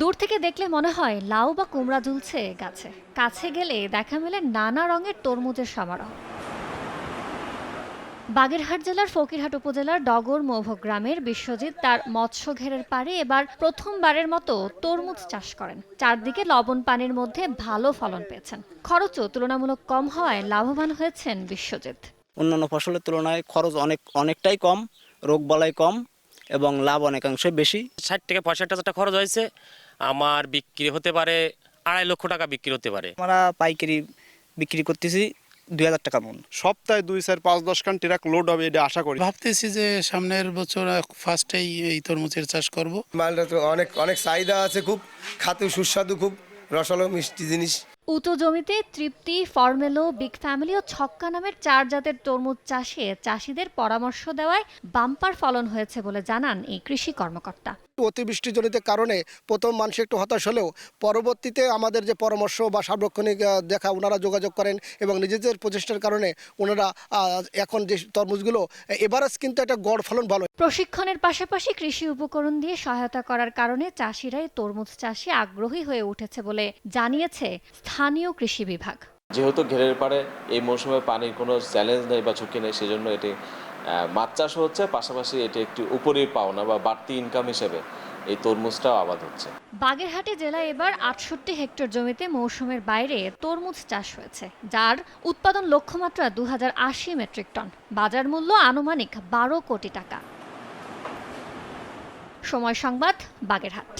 দূর থেকে দেখলে মনে হয় লাউ বা কুমড়া ঝুলছে গাছে। কাছে গেলে দেখা মেলে নানা রঙের তরমুজের সমারোহ। বাগেরহাট জেলার ফকিরহাট উপজেলার ডগর মৌভ গ্রামের বিশ্বজিৎ তার মৎস্য ঘেরের পাড়ে এবার প্রথমবারের মতো তরমুজ চাষ করেন। চারদিকে লবণ পানির মধ্যে ভালো ফলন পেয়েছেন। খরচও তুলনামূলক কম হওয়ায় লাভবান হয়েছেন বিশ্বজিৎ। অন্যান্য ফসলের তুলনায় খরচ অনেক অনেকটাই কম রোগ রোগবালাই কম এবং লাভ অনেকাংশই বেশি। ষাট থেকে পঁয়ষট্টি হাজার টাকা খরচ হয়েছে। আমার বিক্রি হতে পারে আড়াই লক্ষ টাকা বিক্রি হতে পারে। আমরা পাইকারি বিক্রি করতেছি দুই হাজার টাকা মন। সপ্তাহে দুই চার পাঁচ দশ খান ট্রাক লোড হবে এটা আশা করি। ভাবতেছি যে সামনের বছর ফার্স্টেই এই তরমুজের চাষ করব। মালটা তো অনেক অনেক চাহিদা আছে খুব খাতে সুস্বাদু খুব রসালো মিষ্টি জিনিস। উঁচু জমিতে তৃপ্তি ফর্মেলো বিগ ফ্যামিলি ও ছক্কা নামের চার জাতের তরমুজ চাষে চাষিদের পরামর্শ দেওয়ায় বাম্পার ফলন হয়েছে বলে জানান এই কৃষি কর্মকর্তা। অতিবৃষ্টিজনিত কারণে প্রথম মানুষ একটু হতাশ হলেও পরবর্তীতে আমাদের যে পরামর্শ বা সার্বক্ষণিক দেখা ওনারা যোগাযোগ করেন এবং নিজেদের প্রচেষ্টার কারণে ওনারা এখন যে তরমুজগুলো এভারেজ কিন্তু একটা গড় ফলন ভালো। প্রশিক্ষণের পাশাপাশি কৃষি উপকরণ দিয়ে সহায়তা করার কারণে চাষিরাই তরমুজ চাষে আগ্রহী হয়ে উঠেছে বলে জানিয়েছে স্থানীয় কৃষি বিভাগ। যেহেতু ঘেরের পারে এই মৌসুমে পানির কোনো চ্যালেঞ্জ নেই বা ঝুঁকি নেই সেজন্য এটি মাছ চাষও হচ্ছে পাশাপাশি এটি একটি উপরের পাওনা বা বাড়তি ইনকাম হিসেবে এই তরমুজটাও আবাদ হচ্ছে। বাগেরহাটে জেলায় এবার আটষট্টি হেক্টর জমিতে মৌসুমের বাইরে তরমুজ চাষ হয়েছে যার উৎপাদন লক্ষ্যমাত্রা দু হাজার আশি মেট্রিক টন। বাজার মূল্য আনুমানিক বারো কোটি টাকা। সময় সংবাদ বাগেরহাট।